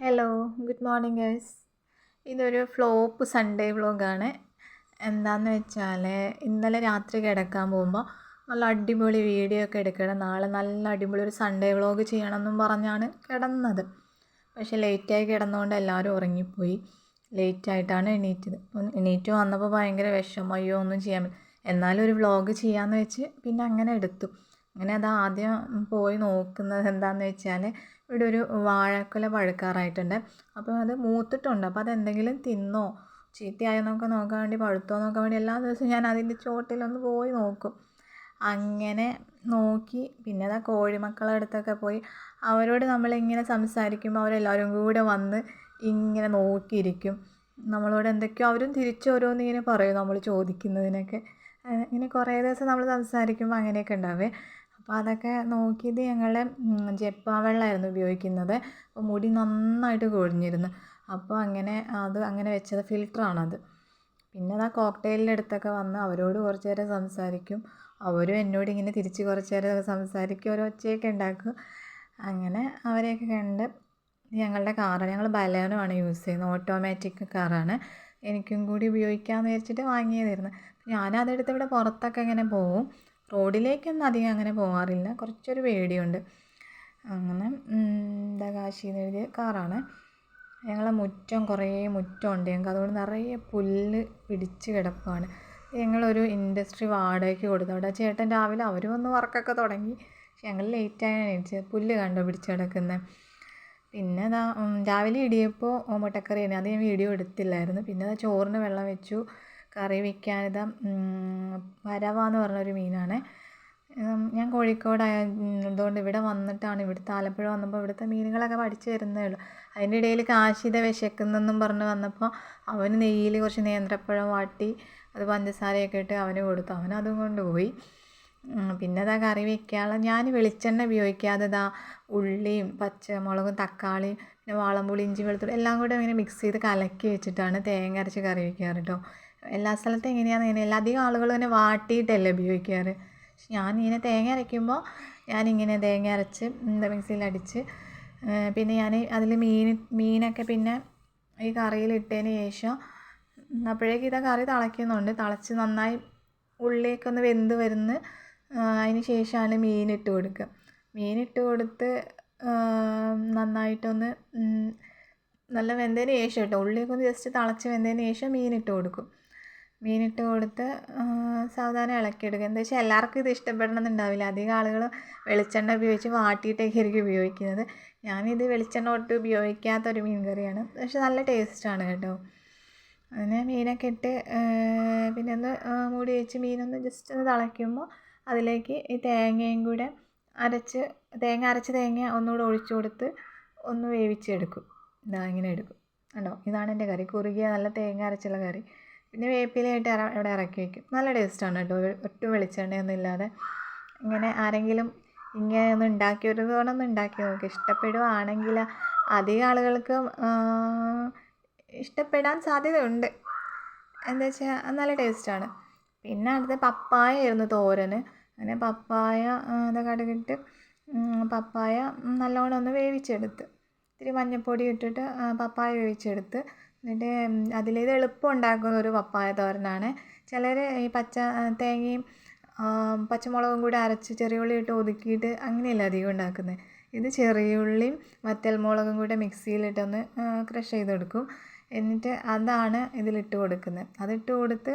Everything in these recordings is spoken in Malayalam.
ഹലോ ഗുഡ് മോർണിംഗ് ഗൈസ് ഇതൊരു ഫ്ലോപ്പ് സൺഡേ വ്ളോഗാണ് എന്താണെന്ന് വെച്ചാൽ ഇന്നലെ രാത്രി കിടക്കാൻ പോകുമ്പോൾ നല്ല അടിപൊളി വീഡിയോ ഒക്കെ എടുക്കണം. നാളെ നല്ല അടിപൊളി ഒരു സൺഡേ വ്ളോഗ് ചെയ്യണമെന്നും പറഞ്ഞാണ് കിടന്നത്. പക്ഷേ ലേറ്റായി കിടന്നുകൊണ്ട് എല്ലാവരും ഉറങ്ങിപ്പോയി. ലേറ്റായിട്ടാണ് എണീറ്റത്. എണീറ്റ് വന്നപ്പോൾ ഭയങ്കര വിഷമയോ ഒന്നും ചെയ്യാൻ എന്നാലും ഒരു വ്ളോഗ് ചെയ്യാമെന്ന് വെച്ച് പിന്നെ അങ്ങനെ എടുത്തു. അങ്ങനെ അത് ആദ്യം പോയി നോക്കുന്നത് എന്താണെന്ന് വെച്ചാൽ ഇവിടെ ഒരു വാഴക്കുല പഴുക്കാറായിട്ടുണ്ട്. അപ്പോൾ അത് മൂത്തിട്ടുണ്ട്. അപ്പോൾ അതെന്തെങ്കിലും തിന്നോ? ചീത്തയായോ എന്നൊക്കെ നോക്കാൻ വേണ്ടി പഴുത്തോ നോക്കാൻ വേണ്ടി എല്ലാ ദിവസവും ഞാൻ അതിന്റെ ചോട്ടിലൊന്ന് പോയി നോക്കും. അങ്ങനെ നോക്കി. പിന്നെ അതാ കോഴിമക്കളുടെ അടുത്തൊക്കെ പോയി. അവരോട് നമ്മളിങ്ങനെ സംസാരിക്കുമ്പോൾ അവരെല്ലാവരും കൂടെ വന്ന് ഇങ്ങനെ നോക്കിയിരിക്കും. നമ്മളോട് എന്തൊക്കെയോ അവരും തിരിച്ച് ഓരോന്ന് ഇങ്ങനെ പറയും നമ്മൾ ചോദിക്കുന്നതിനൊക്കെ. ഇങ്ങനെ കുറേ ദിവസം നമ്മൾ സംസാരിക്കുമ്പോൾ അങ്ങനെയൊക്കെ ഉണ്ടാവേ. അപ്പോൾ അതൊക്കെ നോക്കിയത് ഞങ്ങൾ ജപ്പാൻ വെള്ളമായിരുന്നു ഉപയോഗിക്കുന്നത്. അപ്പോൾ മുടി നന്നായിട്ട് കൊഴിഞ്ഞിരുന്നു. അപ്പോൾ അങ്ങനെ അത് അങ്ങനെ വെച്ചത് ഫിൽറ്ററാണത് പിന്നെ അതാ കോക്ടെയിലിന്റെ അടുത്തൊക്കെ വന്ന് അവരോട് കുറച്ച് നേരം സംസാരിക്കും. അവരും എന്നോട് ഇങ്ങനെ തിരിച്ച് കുറച്ച് നേരം സംസാരിക്കും. ഓരോ ഒച്ചയൊക്കെ ഉണ്ടാക്കും. അങ്ങനെ അവരെയൊക്കെ കണ്ട് ഞങ്ങളുടെ കാറ് ഞങ്ങൾ ബലേനോയാണ് യൂസ് ചെയ്യുന്നത്. ഓട്ടോമാറ്റിക് കാറാണ്. എനിക്കും കൂടി ഉപയോഗിക്കാമെന്ന് വിചാരിച്ചിട്ട് വാങ്ങിയതായിരുന്നു. ഞാനതെടുത്ത് ഇവിടെ പുറത്തൊക്കെ ഇങ്ങനെ പോവും. റോഡിലേക്കൊന്നും അധികം അങ്ങനെ പോകാറില്ല കുറച്ചൊരു പേടിയുണ്ട്. അങ്ങനെ എന്താ കാശിന്ന് എഴുതിയ കാറാണ്. ഞങ്ങളെ മുറ്റം കുറേ മുറ്റം ഉണ്ട് ഞങ്ങൾക്ക് അതുകൊണ്ട് നിറയെ പുല്ല് പിടിച്ച് കിടപ്പാണ്. ഞങ്ങളൊരു ഇൻഡസ്ട്രി വാടകയ്ക്ക് കൊടുത്തു. അവിടെ ചേട്ടൻ രാവിലെ അവർ വന്ന് വർക്കൊക്കെ തുടങ്ങി. പക്ഷെ ഞങ്ങൾ ലേറ്റായാണ് എണീച്ചത് പുല്ല് കണ്ടോ പിടിച്ച് കിടക്കുന്നത് പിന്നെ അതാ രാവിലെ ഇടിയപ്പോൾ മുട്ടക്കറി തന്നെ അത് ഞാൻ വീഡിയോ എടുത്തില്ലായിരുന്നു. പിന്നെ അതാ ചോറിന് വെള്ളം വെച്ചു. കറി വയ്ക്കാനിതാ വരവ എന്ന് പറഞ്ഞൊരു മീനാണ്. ഞാൻ കോഴിക്കോട് ആയതുകൊണ്ട് ഇവിടെ വന്നിട്ടാണ് ഇവിടുത്തെ ആലപ്പുഴ വന്നപ്പോൾ ഇവിടുത്തെ മീനുകളൊക്കെ പഠിച്ചു വരുന്നേ ഉള്ളൂ. അതിന്റെ ഇടയിൽ കാശിത വിശക്കുന്നെന്നും പറഞ്ഞ് വന്നപ്പോൾ അവന് നെയ്യിൽ കുറച്ച് നേന്ത്രപ്പഴം വാട്ടി അത് പഞ്ചസാരയൊക്കെ ഇട്ട് അവന് കൊടുത്തു. അവൻ അതും കൊണ്ടുപോയി പിന്നെ അതാ കറി വയ്ക്കാനുള്ള ഞാൻ വെളിച്ചെണ്ണ ഉപയോഗിക്കാതെ ഇതാ ഉള്ളിയും പച്ചമുളകും തക്കാളിയും പിന്നെ വാളംപുളി ഇഞ്ചി വെളുത്തുള്ളി എല്ലാം കൂടെ ഇങ്ങനെ മിക്സ് ചെയ്ത് കലക്കി വെച്ചിട്ടാണ് തേങ്ങ അരച്ച് കറി വയ്ക്കാറ് കേട്ടോ എല്ലാ സ്ഥലത്തും എങ്ങനെയാണെന്ന് ഇങ്ങനെ അധികം ആളുകൾ തന്നെ വാട്ടിയിട്ടല്ലേ ഉപയോഗിക്കാറ്. പക്ഷെ ഞാൻ ഇങ്ങനെ തേങ്ങ അരയ്ക്കുമ്പോൾ ഞാനിങ്ങനെ തേങ്ങ അരച്ച് എന്താ മിക്സിയിലടിച്ച് പിന്നെ ഞാൻ അതിൽ മീൻ മീനൊക്കെ പിന്നെ ഈ കറിയിൽ ഇട്ടതിന് ശേഷം അപ്പോഴേക്കും ഇതാ കറി തിളയ്ക്കുന്നുണ്ട്. തിളച്ച് നന്നായി ഉള്ളിയൊക്കെ ഒന്ന് വെന്ത് വരുന്ന അതിന് ശേഷമാണ് മീൻ ഇട്ട് കൊടുക്കുക. മീൻ ഇട്ട് കൊടുത്ത് നന്നായിട്ടൊന്ന് നല്ല വെന്തതിന് ശേഷം കേട്ടോ ഉള്ളിയൊക്കെ ജസ്റ്റ് തിളച്ച് വെന്തതിന് ശേഷം മീൻ ഇട്ട് കൊടുക്കും. മീനിട്ട് കൊടുത്ത് സാവധാനം ഇളക്കിയെടുക്കുക. എന്താ വെച്ചാൽ എല്ലാവർക്കും ഇത് ഇഷ്ടപ്പെടണമെന്നുണ്ടാവില്ല അധികം ആളുകൾ വെളിച്ചെണ്ണ ഉപയോഗിച്ച് വാട്ടിയിട്ടൊക്കെ ആയിരിക്കും ഉപയോഗിക്കുന്നത്. ഞാനിത് വെളിച്ചെണ്ണ ഒട്ടും ഉപയോഗിക്കാത്തൊരു മീൻ കറിയാണ് പക്ഷെ നല്ല ടേസ്റ്റാണ് കേട്ടോ. അങ്ങനെ മീനൊക്കെ ഇട്ട് പിന്നെ ഒന്ന് മൂടി വെച്ച് മീനൊന്ന് ജസ്റ്റ് ഒന്ന് തിളയ്ക്കുമ്പോൾ അതിലേക്ക് ഈ തേങ്ങയും കൂടെ അരച്ച് തേങ്ങ അരച്ച തേങ്ങ ഒന്നുകൂടെ ഒഴിച്ചു കൊടുത്ത് ഒന്ന് വേവിച്ചെടുക്കും. ഇതാ ഇങ്ങനെ എടുക്കും. കണ്ടോ? ഇതാണ് എന്റെ കറി. കുറുകിയ നല്ല തേങ്ങ അരച്ചുള്ള കറി. പിന്നെ വേപ്പിലയായിട്ട് ഇവിടെ ഇറക്കി വയ്ക്കും നല്ല ടേസ്റ്റാണ് കേട്ടോ. ഒട്ടും വെളിച്ചെണ്ണയൊന്നും ഇല്ലാതെ. ഇങ്ങനെ ആരെങ്കിലും ഇങ്ങനെ ഒന്ന് ഉണ്ടാക്കി ഒരു തവണ ഒന്ന് ഉണ്ടാക്കി നോക്കി. ഇഷ്ടപ്പെടുവാണെങ്കിൽ അധികം ആളുകൾക്ക് ഇഷ്ടപ്പെടാൻ സാധ്യതയുണ്ട്. എന്താ വെച്ചാൽ നല്ല ടേസ്റ്റാണ്. പിന്നെ അടുത്ത പപ്പായ ആയിരുന്നു തോരന്. അങ്ങനെ പപ്പായ അത് കടുകിട്ട് പപ്പായ നല്ലോണം ഒന്ന് വേവിച്ചെടുത്ത്. ഇത്തിരി മഞ്ഞൾപ്പൊടി ഇട്ടിട്ട് പപ്പായ വേവിച്ചെടുത്ത്. എന്നിട്ട് അതിലേത് എളുപ്പം ഉണ്ടാക്കുന്ന ഒരു പപ്പായ തോരനാണ്. ചിലർ ഈ പച്ച തേങ്ങയും പച്ചമുളകും കൂടി അരച്ച് ചെറിയ ഉള്ളി ഇട്ട് ഒതുക്കിയിട്ട് അങ്ങനെയല്ല അധികം ഉണ്ടാക്കുന്നത്. ഇത് ചെറിയ ഉള്ളിയും വറ്റൽമുളകും കൂടെ മിക്സിയിലിട്ടൊന്ന് ക്രഷ് ചെയ്തെടുക്കും. എന്നിട്ട് അതാണ് ഇതിലിട്ട് കൊടുക്കുന്നത്. അതിട്ട് കൊടുത്ത്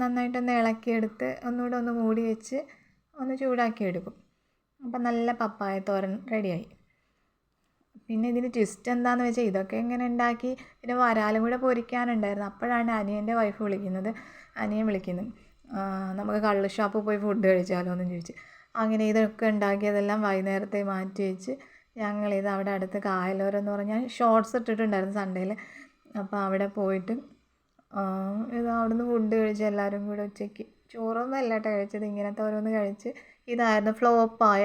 നന്നായിട്ടൊന്ന് ഇളക്കിയെടുത്ത് ഒന്നുകൂടെ ഒന്ന് മൂടി വെച്ച് ഒന്ന് ചൂടാക്കി എടുക്കും അപ്പം നല്ല പപ്പായ തോരൻ റെഡിയായി. പിന്നെ ഇതിന് ട്വിസ്റ്റ് എന്താണെന്ന് വെച്ചാൽ ഇതൊക്കെ ഇങ്ങനെ ഉണ്ടാക്കി പിന്നെ വരാലും കൂടെ പൊരിക്കാനുണ്ടായിരുന്നു. അപ്പോഴാണ് അനിയന്റെ വൈഫ് വിളിക്കുന്നത്. അനിയൻ വിളിക്കുന്നത് നമുക്ക് കള്ള് ഷോപ്പിൽ പോയി ഫുഡ് കഴിച്ചാലോ എന്ന് ചോദിച്ച്. അങ്ങനെ ഇതൊക്കെ ഉണ്ടാക്കിയതെല്ലാം വൈകുന്നേരത്തെ മാറ്റി വെച്ച് ഞങ്ങളിത് അവിടെ അടുത്ത് കായലോരെന്ന് പറഞ്ഞാൽ ഷോർട്സ് ഇട്ടിട്ടുണ്ടായിരുന്നു സൺഡേയിൽ അപ്പോൾ അവിടെ പോയിട്ട് ഇത് അവിടുന്ന് ഫുഡ് കഴിച്ച് എല്ലാവരും കൂടെ ഉച്ചയ്ക്ക് ചോറൊന്നും അല്ല കേട്ടോ കഴിച്ചത്. ഇങ്ങനത്തെ ഓരോന്ന് കഴിച്ച് ഇതായിരുന്നു. ഫ്ലോപ്പായ